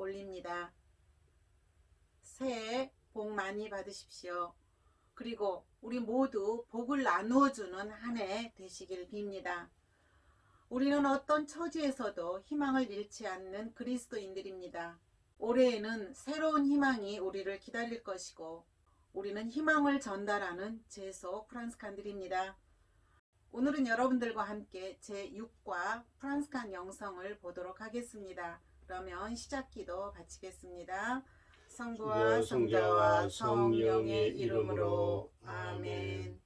올립니다. 새해 복 많이 받으십시오. 그리고 우리 모두 복을 나누어주는 한 해 되시길 빕니다. 우리는 어떤 처지에서도 희망을 잃지 않는 그리스도인들입니다. 올해에는 새로운 희망이 우리를 기다릴 것이고 우리는 희망을 전달하는 제소 프란스칸들입니다. 오늘은 여러분들과 함께 제6과 프란스칸 영성을 보도록 하겠습니다. 그러면 시작 기도 바치겠습니다. 성부와 성자와 성령의 이름으로 아멘.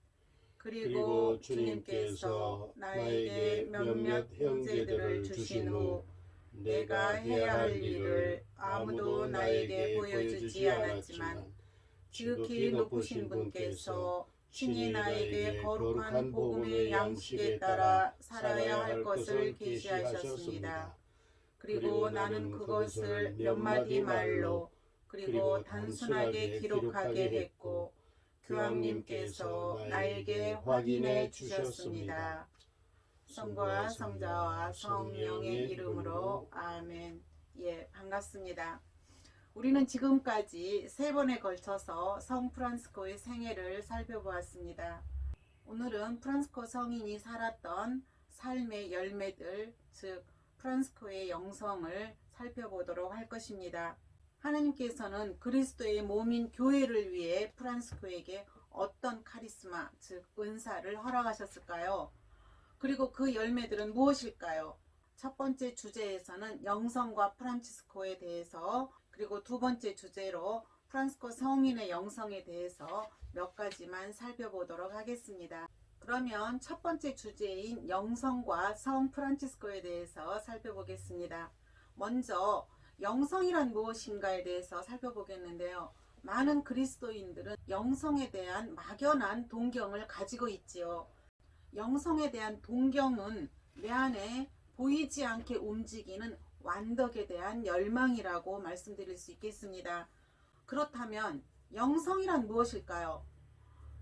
그리고 주님께서 나에게 몇몇 형제들을 주신 후 내가 해야 할 일을 아무도 나에게 보여주지 않았지만 지극히 높으신 분께서 친히 나에게 거룩한 복음의 양식에 따라 살아야 할 것을 계시하셨습니다. 그리고 나는 그것을 몇 마디 말로 그리고 단순하게 기록하게 했고 교황님께서 나에게 확인해 주셨습니다. 성과 성자와 성령의 이름으로 아멘. 예, 반갑습니다. 우리는 지금까지 세 번에 걸쳐서 성 프란스코의 생애를 살펴보았습니다. 오늘은 프란스코 성인이 살았던 삶의 열매들, 즉 프란스코의 영성을 살펴보도록 할 것입니다. 하나님께서는 그리스도의 몸인 교회를 위해 프란스코에게 어떤 카리스마, 즉 은사를 허락하셨을까요? 그리고 그 열매들은 무엇일까요? 첫 번째 주제에서는 영성과 프란치스코에 대해서 그리고 두 번째 주제로 프란스코 성인의 영성에 대해서 몇 가지만 살펴보도록 하겠습니다. 그러면 첫 번째 주제인 영성과 성 프란치스코에 대해서 살펴보겠습니다. 먼저 영성이란 무엇인가에 대해서 살펴보겠는데요. 많은 그리스도인들은 영성에 대한 막연한 동경을 가지고 있지요. 영성에 대한 동경은 내 안에 보이지 않게 움직이는 완덕에 대한 열망이라고 말씀드릴 수 있겠습니다. 그렇다면 영성이란 무엇일까요?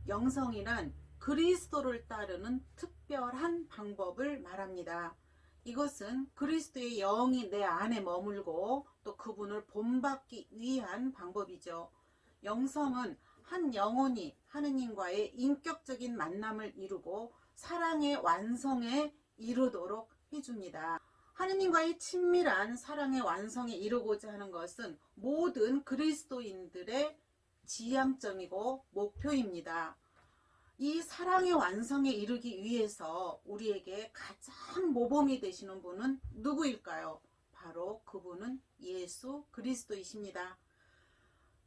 영성이란 그리스도를 따르는 특별한 방법을 말합니다. 이것은 그리스도의 영이 내 안에 머물고 또 그분을 본받기 위한 방법이죠. 영성은 한 영혼이 하느님과의 인격적인 만남을 이루고 사랑의 완성에 이르도록 해줍니다. 하느님과의 친밀한 사랑의 완성에 이르고자 하는 것은 모든 그리스도인들의 지향점이고 목표입니다. 이 사랑의 완성에 이르기 위해서 우리에게 가장 모범이 되시는 분은 누구일까요? 바로 그분은 예수 그리스도이십니다.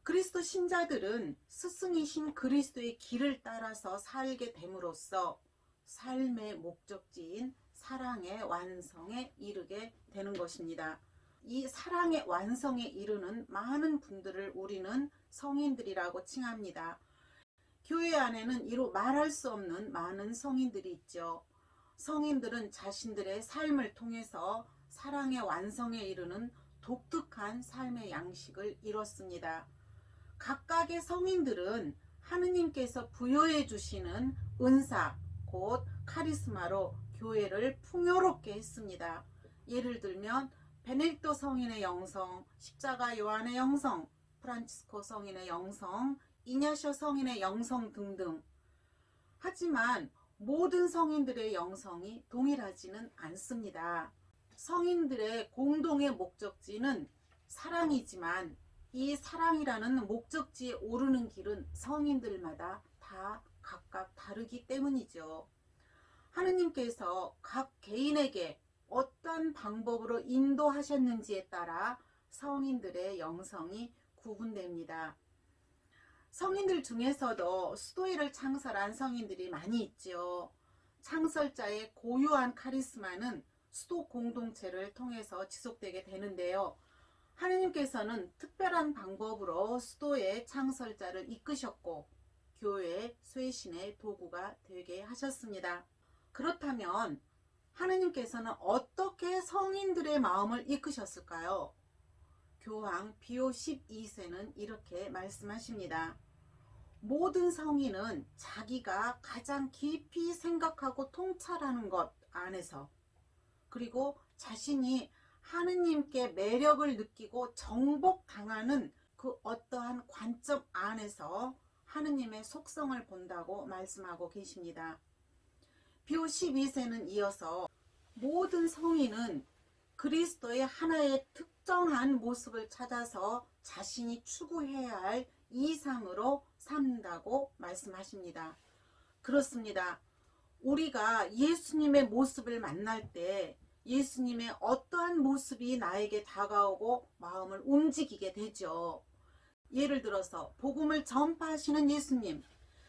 그리스도 신자들은 스승이신 그리스도의 길을 따라서 살게 됨으로써 삶의 목적지인 사랑의 완성에 이르게 되는 것입니다. 이 사랑의 완성에 이르는 많은 분들을 우리는 성인들이라고 칭합니다. 교회 안에는 이로 말할 수 없는 많은 성인들이 있죠. 성인들은 자신들의 삶을 통해서 사랑의 완성에 이르는 독특한 삶의 양식을 이뤘습니다. 각각의 성인들은 하느님께서 부여해 주시는 은사, 곧 카리스마로 교회를 풍요롭게 했습니다. 예를 들면 베네딕토 성인의 영성, 십자가 요한의 영성, 프란치스코 성인의 영성, 이냐쇼 성인의 영성 등등. 하지만 모든 성인들의 영성이 동일하지는 않습니다. 성인들의 공동의 목적지는 사랑이지만 이 사랑이라는 목적지에 오르는 길은 성인들마다 다 각각 다르기 때문이죠. 하느님께서 각 개인에게 어떤 방법으로 인도하셨는지에 따라 성인들의 영성이 구분됩니다. 성인들 중에서도 수도회를 창설한 성인들이 많이 있죠. 창설자의 고유한 카리스마는 수도 공동체를 통해서 지속되게 되는데요. 하느님께서는 특별한 방법으로 수도의 창설자를 이끄셨고 교회 쇄신의 도구가 되게 하셨습니다. 그렇다면 하느님께서는 어떻게 성인들의 마음을 이끄셨을까요? 교황 비오 12세는 이렇게 말씀하십니다. 모든 성인은 자기가 가장 깊이 생각하고 통찰하는 것 안에서 그리고 자신이 하느님께 매력을 느끼고 정복당하는 그 어떠한 관점 안에서 하느님의 속성을 본다고 말씀하고 계십니다. 비오 12세는 이어서 모든 성인은 그리스도의 하나의 특 정한 모습을 찾아서 자신이 추구해야 할 이상으로 삼는다고 말씀하십니다. 그렇습니다. 우리가 예수님의 모습을 만날 때 예수님의 어떠한 모습이 나에게 다가오고 마음을 움직이게 되죠. 예를 들어서 복음을 전파하시는 예수님,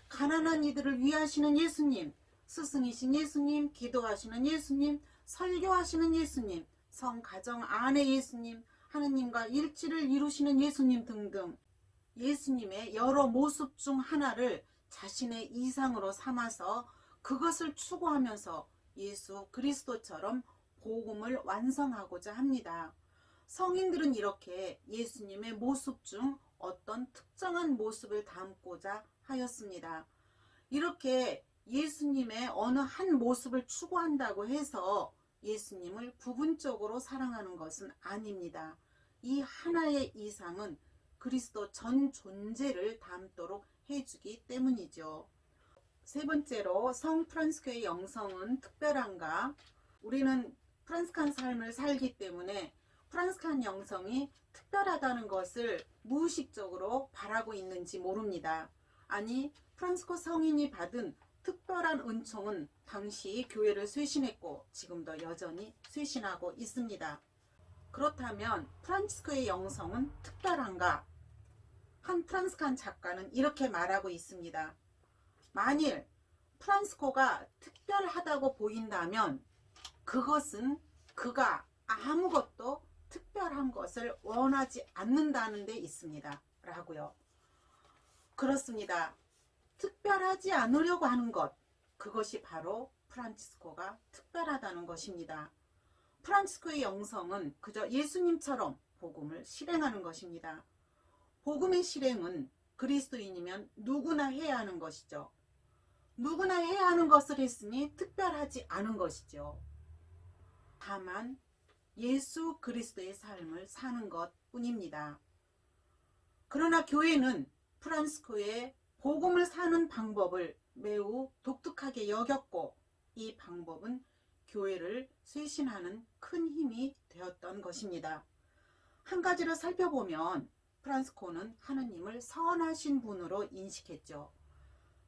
가난한 이들을 위하시는 예수님, 스승이신 예수님, 기도하시는 예수님, 설교하시는 예수님, 성 가정 안의 예수님, 하느님과 일치를 이루시는 예수님 등등 예수님의 여러 모습 중 하나를 자신의 이상으로 삼아서 그것을 추구하면서 예수 그리스도처럼 복음을 완성하고자 합니다. 성인들은 이렇게 예수님의 모습 중 어떤 특정한 모습을 담고자 하였습니다. 이렇게 예수님의 어느 한 모습을 추구한다고 해서 예수님을 부분적으로 사랑하는 것은 아닙니다. 이 하나의 이상은 그리스도 전 존재를 담도록 해주기 때문이죠. 세 번째로 성 프란스코의 영성은 특별한가? 우리는 프란스칸 삶을 살기 때문에 프란스칸 영성이 특별하다는 것을 무의식적으로 바라고 있는지 모릅니다. 아니, 프란스코 성인이 받은 특별한 은총은 당시 교회를 쇄신했고 지금도 여전히 쇄신하고 있습니다. 그렇다면 프란치스코의 영성은 특별한가? 한 프란스칸 작가는 이렇게 말하고 있습니다. 만일 프란스코가 특별하다고 보인다면 그것은 그가 아무것도 특별한 것을 원하지 않는다는 데 있습니다. 라고요. 그렇습니다. 특별하지 않으려고 하는 것, 그것이 바로 프란치스코가 특별하다는 것입니다. 프란치스코의 영성은 그저 예수님처럼 복음을 실행하는 것입니다. 복음의 실행은 그리스도인이면 누구나 해야 하는 것이죠. 누구나 해야 하는 것을 했으니 특별하지 않은 것이죠. 다만 예수 그리스도의 삶을 사는 것 뿐입니다. 그러나 교회는 프란스코의 복음을 사는 방법을 매우 독특하게 여겼고 이 방법은 교회를 쇄신하는 큰 힘이 되었던 것입니다. 한 가지를 살펴보면 프란스코는 하느님을 선하신 분으로 인식했죠.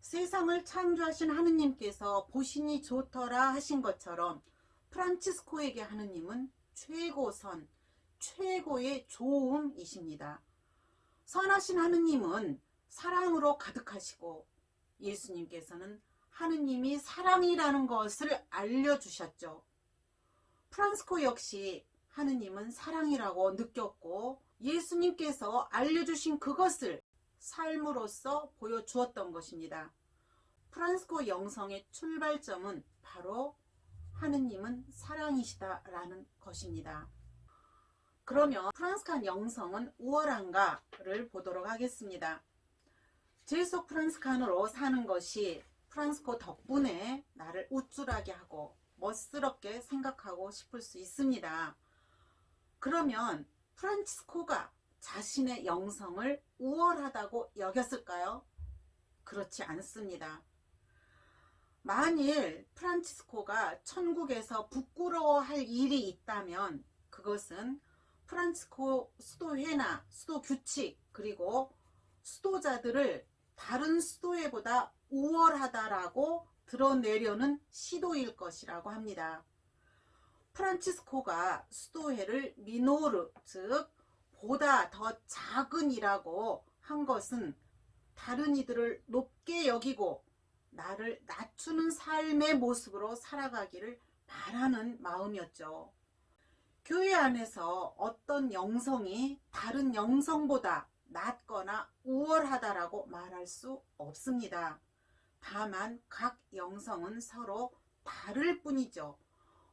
세상을 창조하신 하느님께서 보시니 좋더라 하신 것처럼 프란치스코에게 하느님은 최고선, 최고의 좋음이십니다. 선하신 하느님은 사랑으로 가득하시고 예수님께서는 하느님이 사랑이라는 것을 알려주셨죠. 프란스코 역시 하느님은 사랑이라고 느꼈고 예수님께서 알려주신 그것을 삶으로서 보여주었던 것입니다. 프란스코 영성의 출발점은 바로 하느님은 사랑이시다라는 것입니다. 그러면 프란스칸 영성은 우월한가를 보도록 하겠습니다. 제속 프란스칸으로 사는 것이 프란스코 덕분에 나를 우쭐하게 하고 멋스럽게 생각하고 싶을 수 있습니다. 그러면 프란치스코가 자신의 영성을 우월하다고 여겼을까요? 그렇지 않습니다. 만일 프란치스코가 천국에서 부끄러워할 일이 있다면 그것은 프란치스코 수도회나 수도 규칙 그리고 수도자들을 다른 수도회보다 우월하다라고 드러내려는 시도일 것이라고 합니다. 프란치스코가 수도회를 미노르 즉 보다 더 작은이라고 한 것은 다른 이들을 높게 여기고 나를 낮추는 삶의 모습으로 살아가기를 바라는 마음이었죠. 교회 안에서 어떤 영성이 다른 영성보다 낮거나 우월하다라고 말할 수 없습니다. 다만 각 영성은 서로 다를 뿐이죠.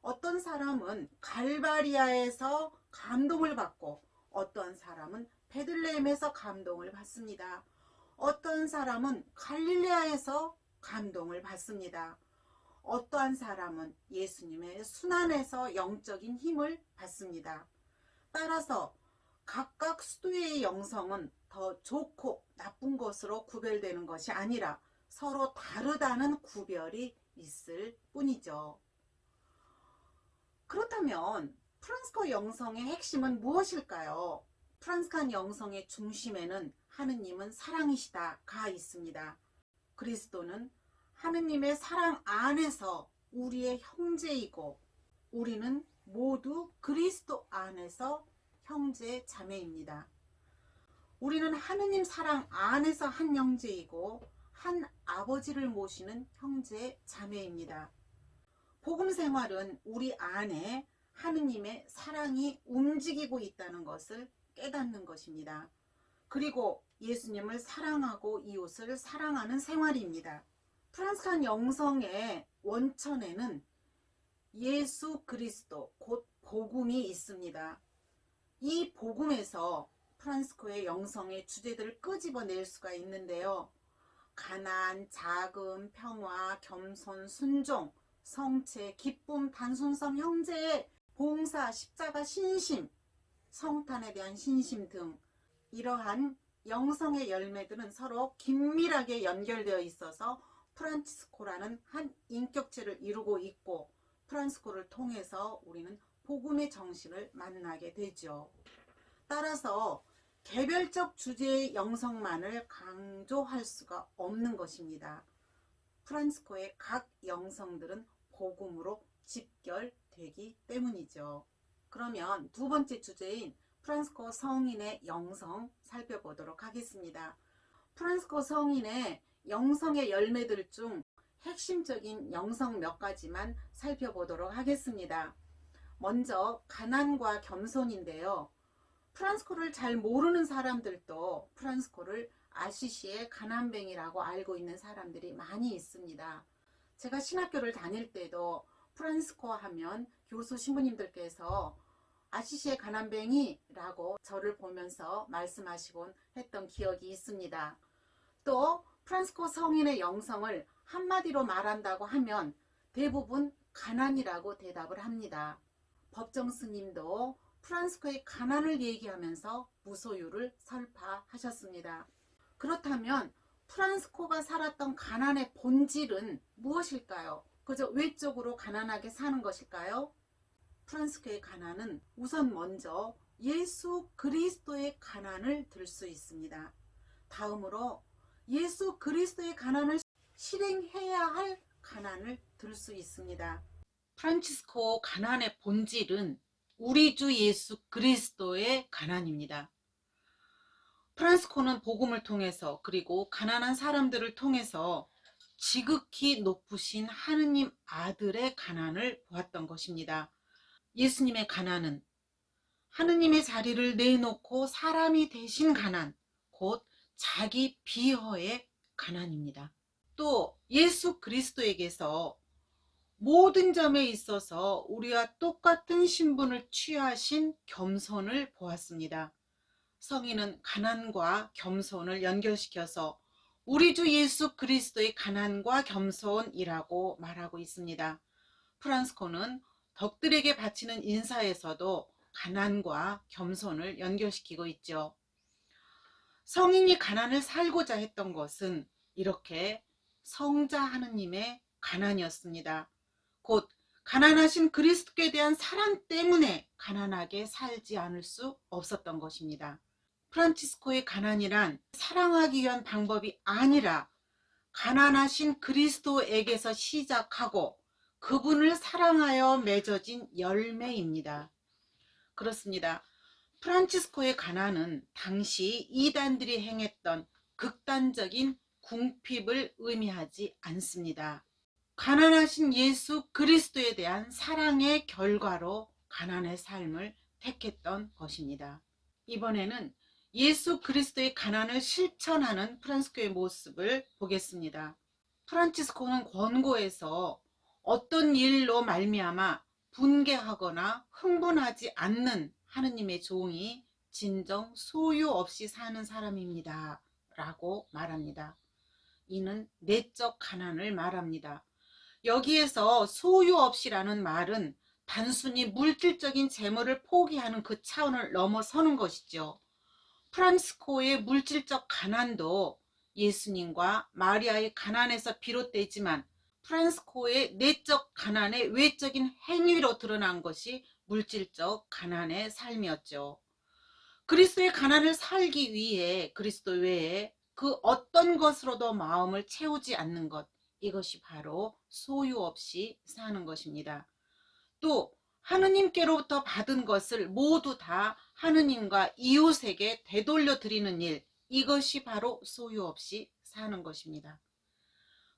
어떤 사람은 갈바리아에서 감동을 받고 어떤 사람은 베들레헴에서 감동을 받습니다. 어떤 사람은 갈릴레아에서 감동을 받습니다. 어떠한 사람은 예수님의 순환에서 영적인 힘을 받습니다. 따라서 각각 수도의 영성은 더 좋고 나쁜 것으로 구별되는 것이 아니라 서로 다르다는 구별이 있을 뿐이죠. 그렇다면 프란스코 영성의 핵심은 무엇일까요? 프란스칸 영성의 중심에는 하느님은 사랑이시다가 있습니다. 그리스도는 하느님의 사랑 안에서 우리의 형제이고 우리는 모두 그리스도 안에서 형제 자매입니다. 우리는 하느님 사랑 안에서 한 형제이고 한 아버지를 모시는 형제 자매입니다. 복음 생활은 우리 안에 하느님의 사랑이 움직이고 있다는 것을 깨닫는 것입니다. 그리고 예수님을 사랑하고 이웃을 사랑하는 생활입니다. 프랑스칸 영성의 원천에는 예수 그리스도 곧 복음이 있습니다. 이 복음에서 프란스코의 영성의 주제들을 끄집어낼 수가 있는데요. 가난, 자금, 평화, 겸손, 순종, 성체, 기쁨, 단순성, 형제의 봉사, 십자가, 신심, 성탄에 대한 신심 등 이러한 영성의 열매들은 서로 긴밀하게 연결되어 있어서 프란치스코라는 한 인격체를 이루고 있고 프란스코를 통해서 우리는 복음의 정신을 만나게 되죠. 따라서 개별적 주제의 영성만을 강조할 수가 없는 것입니다. 프란스코의 각 영성들은 복음으로 집결되기 때문이죠. 그러면 두 번째 주제인 프란스코 성인의 영성 살펴보도록 하겠습니다. 프란스코 성인의 영성의 열매들 중 핵심적인 영성 몇 가지만 살펴보도록 하겠습니다. 먼저 가난과 겸손인데요. 프란스코를 잘 모르는 사람들도 프란스코를 아시시의 가난뱅이라고 알고 있는 사람들이 많이 있습니다. 제가 신학교를 다닐 때도 프란스코 하면 교수 신부님들께서 아시시의 가난뱅이라고 저를 보면서 말씀하시곤 했던 기억이 있습니다. 또 프란스코 성인의 영성을 한마디로 말한다고 하면 대부분 가난이라고 대답을 합니다. 법정 스님도 프란스코의 가난을 얘기하면서 무소유를 설파하셨습니다. 그렇다면 프란스코가 살았던 가난의 본질은 무엇일까요? 그저 외적으로 가난하게 사는 것일까요? 프란스코의 가난은 우선 먼저 예수 그리스도의 가난을 들 수 있습니다. 다음으로 예수 그리스도의 가난을 실행해야 할 가난을 들 수 있습니다. 프란치스코 가난의 본질은 우리 주 예수 그리스도의 가난입니다. 프란스코는 복음을 통해서 그리고 가난한 사람들을 통해서 지극히 높으신 하느님 아들의 가난을 보았던 것입니다. 예수님의 가난은 하느님의 자리를 내놓고 사람이 되신 가난, 곧 자기 비허의 가난입니다. 또 예수 그리스도에게서 모든 점에 있어서 우리와 똑같은 신분을 취하신 겸손을 보았습니다. 성인은 가난과 겸손을 연결시켜서 우리 주 예수 그리스도의 가난과 겸손이라고 말하고 있습니다. 프란스코는 덕들에게 바치는 인사에서도 가난과 겸손을 연결시키고 있죠. 성인이 가난을 살고자 했던 것은 이렇게 성자 하느님의 가난이었습니다. 곧 가난하신 그리스도께 대한 사랑 때문에 가난하게 살지 않을 수 없었던 것입니다. 프란치스코의 가난이란 사랑하기 위한 방법이 아니라 가난하신 그리스도에게서 시작하고 그분을 사랑하여 맺어진 열매입니다. 그렇습니다. 프란치스코의 가난은 당시 이단들이 행했던 극단적인 궁핍을 의미하지 않습니다. 가난하신 예수 그리스도에 대한 사랑의 결과로 가난의 삶을 택했던 것입니다. 이번에는 예수 그리스도의 가난을 실천하는 프란스코의 모습을 보겠습니다. 프란치스코는 권고에서 어떤 일로 말미암아 분개하거나 흥분하지 않는 하느님의 종이 진정 소유 없이 사는 사람입니다. 라고 말합니다. 이는 내적 가난을 말합니다. 여기에서 소유 없이라는 말은 단순히 물질적인 재물을 포기하는 그 차원을 넘어서는 것이죠. 프란스코의 물질적 가난도 예수님과 마리아의 가난에서 비롯되지만 프란스코의 내적 가난의 외적인 행위로 드러난 것이 물질적 가난의 삶이었죠. 그리스도의 가난을 살기 위해 그리스도 외에 그 어떤 것으로도 마음을 채우지 않는 것 이것이 바로 소유 없이 사는 것입니다. 또 하느님께로부터 받은 것을 모두 다 하느님과 이웃에게 되돌려 드리는 일 이것이 바로 소유 없이 사는 것입니다.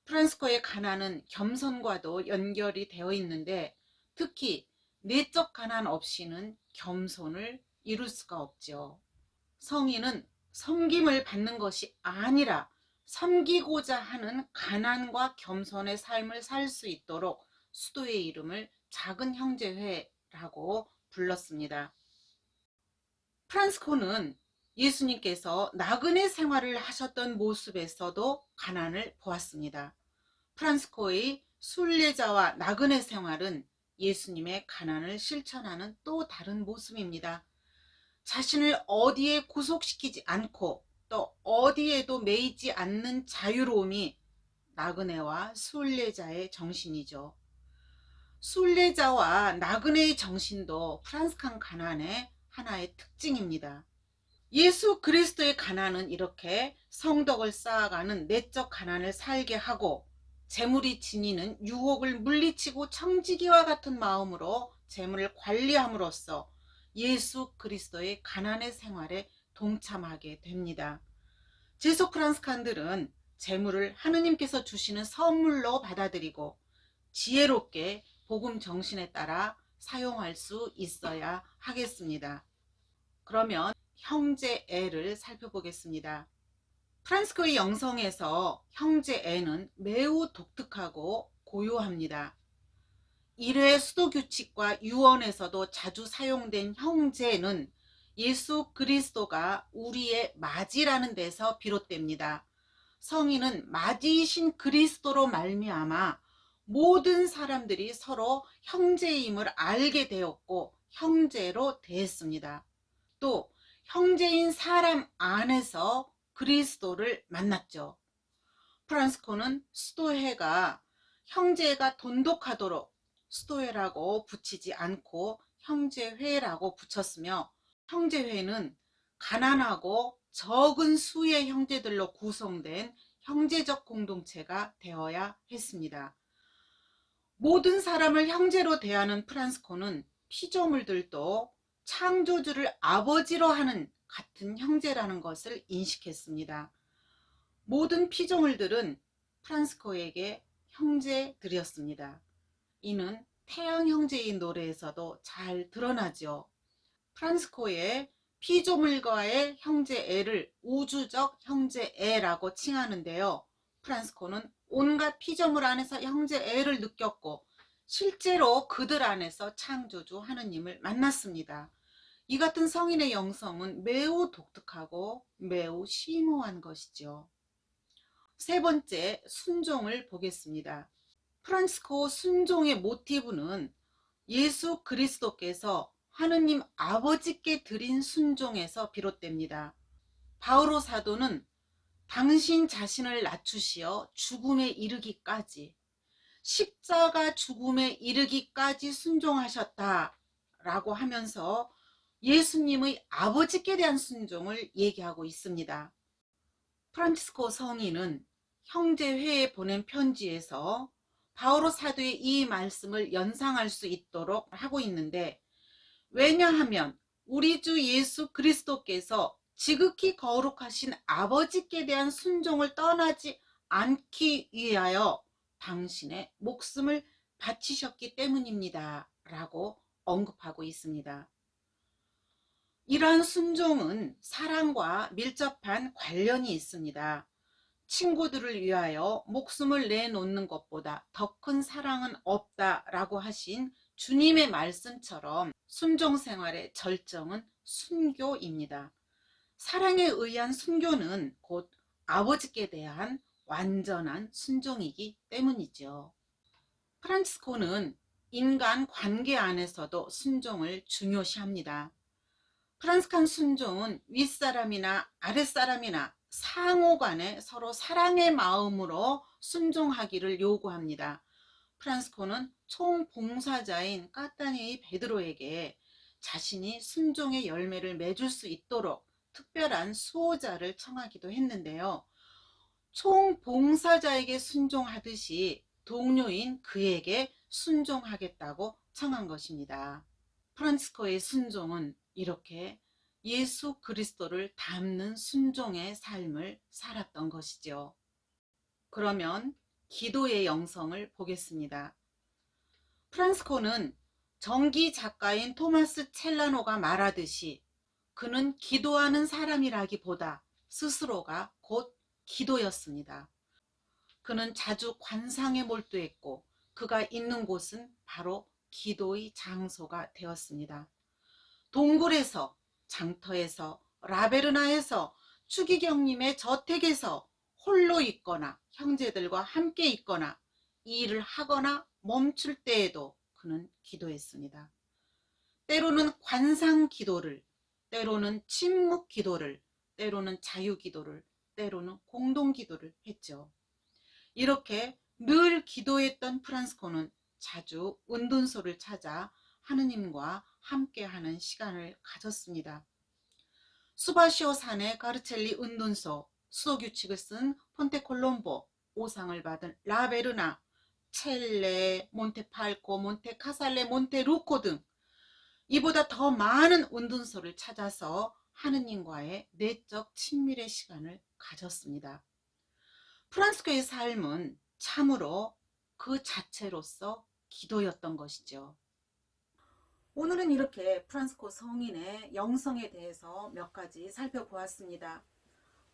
프란스코의 가난은 겸손과도 연결이 되어 있는데 특히 내적 가난 없이는 겸손을 이룰 수가 없죠. 성인은 섬김을 받는 것이 아니라 섬기고자 하는 가난과 겸손의 삶을 살 수 있도록 수도의 이름을 작은 형제회라고 불렀습니다. 프란스코는 예수님께서 나그네 생활을 하셨던 모습에서도 가난을 보았습니다. 프란스코의 순례자와 나그네 생활은 예수님의 가난을 실천하는 또 다른 모습입니다. 자신을 어디에 구속시키지 않고 또 어디에도 매이지 않는 자유로움이 나그네와 순례자의 정신이죠. 순례자와 나그네의 정신도 프란스칸 가난의 하나의 특징입니다. 예수 그리스도의 가난은 이렇게 성덕을 쌓아가는 내적 가난을 살게 하고 재물이 지니는 유혹을 물리치고 청지기와 같은 마음으로 재물을 관리함으로써 예수 그리스도의 가난의 생활에 동참하게 됩니다. 제소 프란스칸들은 재물을 하느님께서 주시는 선물로 받아들이고 지혜롭게 복음 정신에 따라 사용할 수 있어야 하겠습니다. 그러면 형제 애를 살펴보겠습니다. 프란스코의 영성에서 형제 애는 매우 독특하고 고요합니다. 일회 수도 규칙과 유언에서도 자주 사용된 형제는 예수 그리스도가 우리의 맞이라는 데서 비롯됩니다. 성인은 맞이이신 그리스도로 말미암아 모든 사람들이 서로 형제임을 알게 되었고 형제로 대했습니다. 또 형제인 사람 안에서 그리스도를 만났죠. 프란스코는 수도회가 형제가 돈독하도록 수도회라고 붙이지 않고 형제회라고 붙였으며 형제회는 가난하고 적은 수의 형제들로 구성된 형제적 공동체가 되어야 했습니다. 모든 사람을 형제로 대하는 프란스코는 피조물들도 창조주를 아버지로 하는 같은 형제라는 것을 인식했습니다. 모든 피조물들은 프란스코에게 형제들이었습니다. 이는 태양 형제인 노래에서도 잘 드러나죠. 프란스코의 피조물과의 형제 애를 우주적 형제 애라고 칭하는데요. 프란스코는 온갖 피조물 안에서 형제 애를 느꼈고 실제로 그들 안에서 창조주 하느님을 만났습니다. 이 같은 성인의 영성은 매우 독특하고 매우 심오한 것이죠. 세 번째, 순종을 보겠습니다. 프란스코 순종의 모티브는 예수 그리스도께서 하느님 아버지께 드린 순종에서 비롯됩니다. 바오로 사도는 당신 자신을 낮추시어 죽음에 이르기까지 십자가 죽음에 이르기까지 순종하셨다 라고 하면서 예수님의 아버지께 대한 순종을 얘기하고 있습니다. 프란치스코 성인은 형제회에 보낸 편지에서 바오로 사도의 이 말씀을 연상할 수 있도록 하고 있는데 왜냐하면 우리 주 예수 그리스도께서 지극히 거룩하신 아버지께 대한 순종을 떠나지 않기 위하여 당신의 목숨을 바치셨기 때문입니다. 라고 언급하고 있습니다. 이러한 순종은 사랑과 밀접한 관련이 있습니다. 친구들을 위하여 목숨을 내놓는 것보다 더 큰 사랑은 없다라고 하신 주님의 말씀처럼 순종 생활의 절정은 순교입니다. 사랑에 의한 순교는 곧 아버지께 대한 완전한 순종이기 때문이죠. 프란치스코는 인간 관계 안에서도 순종을 중요시합니다. 프란스칸 순종은 윗사람이나 아랫사람이나 상호 간에 서로 사랑의 마음으로 순종하기를 요구합니다. 프란스코는 총봉사자인 까따니 베드로에게 자신이 순종의 열매를 맺을 수 있도록 특별한 수호자를 청하기도 했는데요. 총봉사자에게 순종하듯이 동료인 그에게 순종하겠다고 청한 것입니다. 프란치스코의 순종은 이렇게 예수 그리스도를 닮는 순종의 삶을 살았던 것이죠. 그러면 기도의 영성을 보겠습니다. 프란스코는 정기 작가인 토마스 첼라노가 말하듯이 그는 기도하는 사람이라기보다 스스로가 곧 기도였습니다. 그는 자주 관상에 몰두했고 그가 있는 곳은 바로 기도의 장소가 되었습니다. 동굴에서, 장터에서, 라베르나에서, 추기경님의 저택에서 홀로 있거나 형제들과 함께 있거나 일을 하거나 멈출 때에도 그는 기도했습니다. 때로는 관상 기도를, 때로는 침묵 기도를, 때로는 자유 기도를, 때로는 공동 기도를 했죠. 이렇게 늘 기도했던 프란스코는 자주 은둔소를 찾아 하느님과 함께하는 시간을 가졌습니다. 수바시오 산의 가르첼리 은둔소, 수도 규칙을 쓴 폰테 콜롬보, 오상을 받은 라베르나, 첼레, 몬테팔코, 몬테카살레, 몬테루코 등 이보다 더 많은 은둔소를 찾아서 하느님과의 내적 친밀의 시간을 가졌습니다. 프란스교의 삶은 참으로 그 자체로서 기도였던 것이죠. 오늘은 이렇게 프란스코 성인의 영성에 대해서 몇 가지 살펴보았습니다.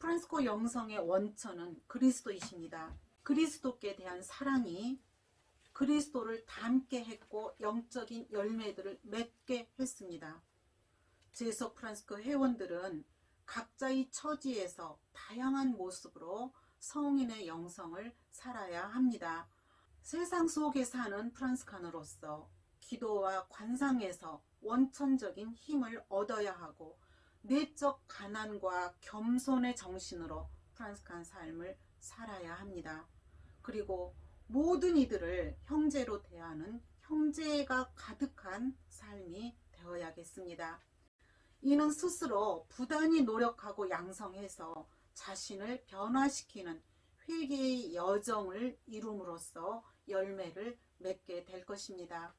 프란스코 영성의 원천은 그리스도이십니다. 그리스도께 대한 사랑이 그리스도를 닮게 했고 영적인 열매들을 맺게 했습니다. 제석 프란스코 회원들은 각자의 처지에서 다양한 모습으로 성인의 영성을 살아야 합니다. 세상 속에 사는 프란스칸으로서 기도와 관상에서 원천적인 힘을 얻어야 하고 내적 가난과 겸손의 정신으로 프란스칸 삶을 살아야 합니다. 그리고 모든 이들을 형제로 대하는 형제가 가득한 삶이 되어야겠습니다. 이는 스스로 부단히 노력하고 양성해서 자신을 변화시키는 회개의 여정을 이룸으로써 열매를 맺게 될 것입니다.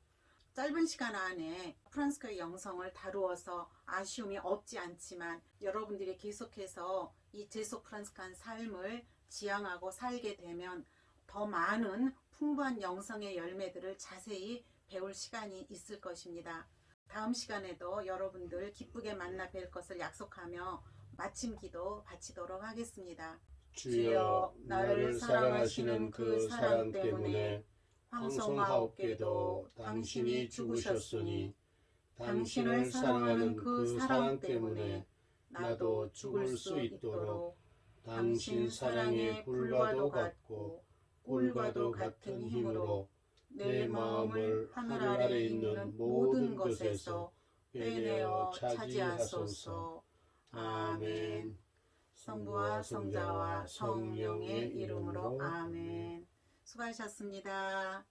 짧은 시간 안에 프란스코의 영성을 다루어서 아쉬움이 없지 않지만 여러분들이 계속해서 이 제속 프란스칸 삶을 지향하고 살게 되면 더 많은 풍부한 영성의 열매들을 자세히 배울 시간이 있을 것입니다. 다음 시간에도 여러분들 기쁘게 만나 뵐 것을 약속하며 마침 기도 바치도록 하겠습니다. 주여 나를 사랑하시는 그 사랑 때문에 황송하옵게도 당신이 죽으셨으니 당신을 사랑하는 그 사랑 때문에 나도 죽을 수 있도록 당신 사랑의 불과도 같고 꿀과도 같은 힘으로 내 마음을 하늘 아래 있는 모든 것에서 빼내어 차지하소서. 아멘. 성부와 성자와 성령의 이름으로 아멘. 수고하셨습니다.